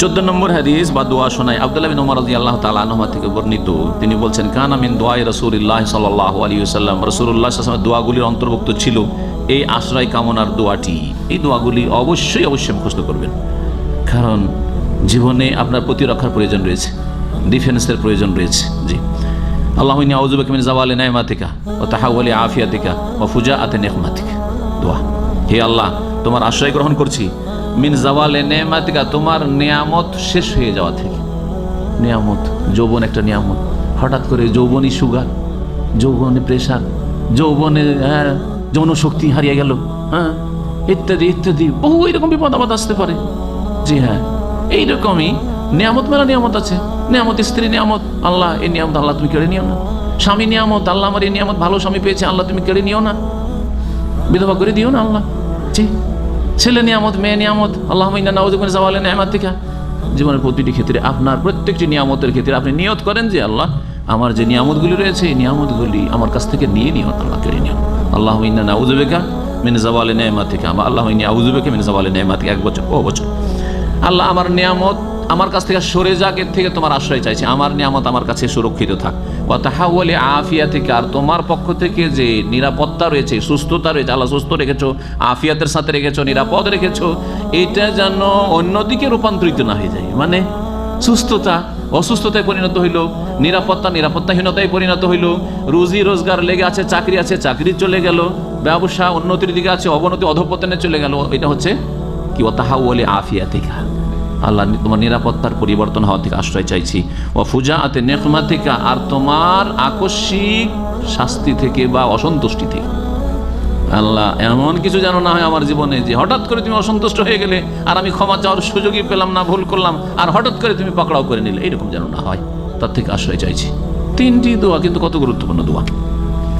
চোদ্দ নম্বর হাদিস বা দোয়া শোনায় আবদুল্লাহ বিন রাজি আল্লাহ তালা থেকে বর্ণিত। তিনি বলছেন, কান আমিন দোয়াই রসুল্লাহ সাল্লাহ আলী সাল্লাম রসুল্লাহ দোয়াগুলির অন্তর্ভুক্ত ছিল এই আশ্রয় কামনার দোয়াটি। এই দোয়াগুলি অবশ্যই অবশ্যই মুখস্থ করবেন। কারণ জীবনে আপনার প্রতিরক্ষার প্রয়োজন রয়েছে, ডিফেন্সের প্রয়োজন রয়েছে। জি। আল্লাহ আউজুবাক মিন জাওয়ালে নাইমাতিকা ও তাহাওয়ালি আফিয়াতিকা ও ফুজা আতে নেহমাতিকা দোয়া। হে আল্লাহ, তোমার আশ্রয় গ্রহণ করছি। মিন জাওয়ালে নেমাতিকা তোমার নিয়ামত শেষ হয়ে যাওয়া থেকে। নিয়ামত, যৌবন একটা নিয়ামত। হঠাৎ করে যৌবনই সুগার, যৌবনে প্রেশার, যৌবনে হ্যাঁ যৌন শক্তি হারিয়ে গেল হ্যাঁ ইত্যাদি ইত্যাদি, বহু এরকম বিপদ আপদ আসতে পারে। জি হ্যাঁ এইরকমই নিয়ামত মেলা নিয়ামত আছে। নিয়ামত স্ত্রী নিয়ামত, আল্লাহ, এই নিয়ামত আল্লাহ তুমি কেড়ে নিও না। স্বামী নিয়ামত, আল্লাহ আমার এই নিয়ামত ভালো স্বামী পেয়েছে, আল্লাহ তুমি কেড়ে নিও না। বিধবা করে দিও না আল্লাহ। জি। ছেলে নিয়ামত, মেয়ে নিয়ামত আল্লাহ যাওয়ালে নিয়ামত থেকে। জীবনের প্রতিটি ক্ষেত্রে আপনার প্রত্যেকটি নিয়ামতের ক্ষেত্রে আপনি নিয়ত করেন যে আল্লাহ, আমার যে নিয়ামতগুলি রয়েছে, এই নিয়ামতগুলি আমার কাছ থেকে নিয়ে নিও, আল্লাহ কেড়ে নিও। আল্লাহ নাউজুবেকা মিন জাওয়ালে নেয়মা থেকে। আমার আল্লাহ আউজুবেকা মিন জাওয়ালে নেয়মা থেকে। এক বছর, ও বছর। আল্লাহ আমার নিয়ামত আমার কাছ থেকে সরে যাক, এর থেকে তোমার আশ্রয় চাইছে। আমার নিয়ামত আমার কাছে সুরক্ষিত থাক। তাহাওয়ালে আফিয়া থেকে আর তোমার পক্ষ থেকে যে নিরাপত্তা রয়েছে, সুস্থতা রয়েছে, আল্লাহ সুস্থ রেখেছো, আফিয়াতের সাথে রেখেছো, নিরাপদ রেখেছো, এটা যেন অন্যদিকে রূপান্তরিত না হয়ে যায়। মানে সুস্থতা, অসুস্থতায় পরিণত হইল, নিরাপত্তা, নিরাপত্তাহীনতায় পরিণত হইল, রুজি রোজগার লেগে আছে, চাকরি আছে, চাকরি চলে গেল, ব্যবসা উন্নতির দিকে আছে, অবনতি, অধপতনে চলে গেল, এটা হচ্ছে কি? ওতাহাওয়ালে আফিয়া থেকে আল্লাহ তোমার নিরাপত্তার পরিবর্তন হওয়া থেকে আশ্রয় চাইছি। ও ফুজা আতে নেকমা থেকে আর তোমার আকস্মিক শাস্তি থেকে বা অসন্তুষ্টি থেকে। আল্লাহ, এমন কিছু যেন না হয় আমার জীবনে যে হঠাৎ করে তুমি অসন্তুষ্ট হয়ে গেলে, আর আমি ক্ষমা চাওয়ার সুযোগই পেলাম না, ভুল করলাম, আর হঠাৎ করে তুমি পাকড়াও করে নিলে, এরকম যেন না হয়, তার থেকে আশ্রয় চাইছি। তিনটি দোয়া, কিন্তু কত গুরুত্বপূর্ণ দোয়া।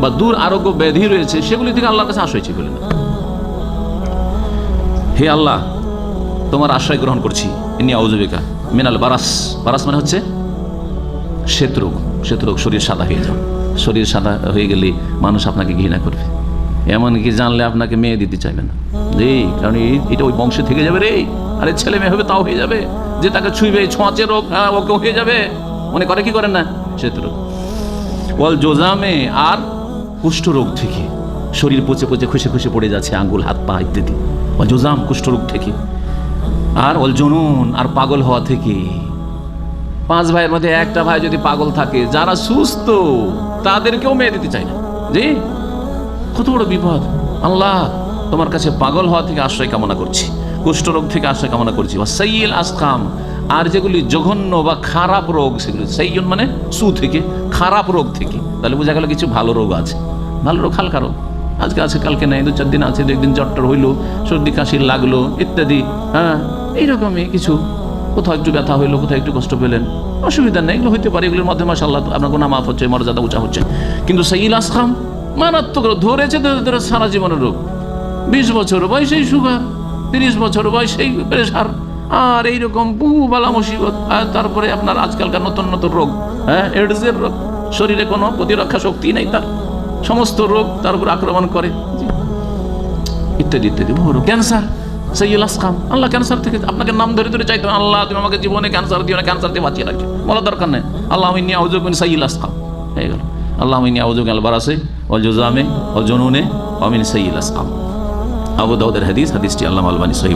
বা দূর আরোগ্য ব্যাধি রয়েছে, সেগুলি থেকে আল্লাহর কাছে আশ্রয় চেয়ে ফেলেন হে আল্লাহ, তোমার আশ্রয় গ্রহণ করছি। ইনি আউজুবেকা মিনাল বারাস। বারাস মানে হচ্ছে শ্বেতরোগ। শ্বেতরোগ শরীর সাদা হয়ে যাও শরীর সাদা হয়ে গেলে মানুষ আপনাকে ঘৃণা করবে। এমনকি জানলে আপনাকে মেয়ে দিতে চাইবে না। রে কারণ এই- এটা ওই বংশে থেকে যাবে রে। আরে ছেলে মেয়ে হবে তাও হয়ে যাবে। যে তাকে ছুঁইবে, ছোঁয়াচে রোগ হ্যাঁ ওকে হয়ে যাবে। মনে করে কি করেন না? শ্বেতরোগ। ওয়াল জোজামে আর কুষ্ঠরোগ থেকে। শরীর পচে পচে খুশে খসে পড়ে যাচ্ছে, আঙ্গুল, হাত, পা ইত্যাদি। ওয়াল জোজাম কুষ্ঠরোগ থেকে। আর ওয়াল জনুন, আর পাগল হওয়া থেকে। পাঁচ ভাইয়ের মধ্যে একটা ভাই যদি পাগল থাকে, যারা সুস্থ, তাদেরকেও মেয়ে দিতে চায় না। জি? কত বড় বিপদ। আল্লাহ, তোমার কাছে পাগল হওয়া থেকে আশ্রয় কামনা করছি। কুষ্ঠরোগ থেকে আশ্রয় কামনা করছি। বা সাইয়েল আসকাম। আর যেগুলি জঘন্য বা খারাপ রোগ, সেগুলি সেইজন মানে সু থেকে। খারাপ রোগ থেকে। তাহলে বোঝা গেল কিছু ভালো রোগ আছে। ভালো রোগ হালকা রোগ। আজকে আছে, কালকে নাই দু চার দিন আছে দু একদিন জ্বরটর হইল, সর্দি, কাশি লাগল, ইত্যাদি। হ্যাঁ এইরকমই কিছু। কোথাও একটু ব্যথা হইল, কোথাও একটু কষ্ট পেলেন। অসুবিধা নেই, এগুলো হইতে পারে, এগুলোর মাধ্যমে মাসাল্লাহ আপনার কোনো মাফ হচ্ছে, মর্যাদা উঁচা হচ্ছে। কিন্তু সেই ইলাস খাম মারাত্মক রোগ, ধরেছে ধরে সারা জীবনের রোগ। বিশ বছর বয়সেই সুগার, তিরিশ বছর বয়সেই প্রেশার। আর এইরকম বহু বালা মুসিবত। তারপরে আপনার আজকালকার নতুন নতুন রোগ হ্যাঁ এডসের রোগ। শরীরে কোনো প্রতিরক্ষা শক্তি নেই তার। সমস্ত রোগ তার উপর আক্রমণ করে। ইত্যাদি ইত্যাদি, বহু রোগ। ক্যান্সার আল্লাহ ক্যান্সার থেকে আপনাকে নাম ধরে ধরে চাইতে আল্লাহ, তুমি আমাকে জীবনে ক্যান্সার দিও না, ক্যান্সার দিয়ে বাঁচিয়ে রাখছো। বলার দরকার নেই। আল্লাহ আমি নিয়ে আউজুক সৈয়ুল আসকাম। হয়ে গেল। আল্লাহ আমি নিয়ে আউজুক আল বারাসে ও জুজামে ও জনুনে অমিন সৈয়ুল আসকাম। আবু দাউদের হাদিস, হাদিসটি আল্লাহ আলবানী সহি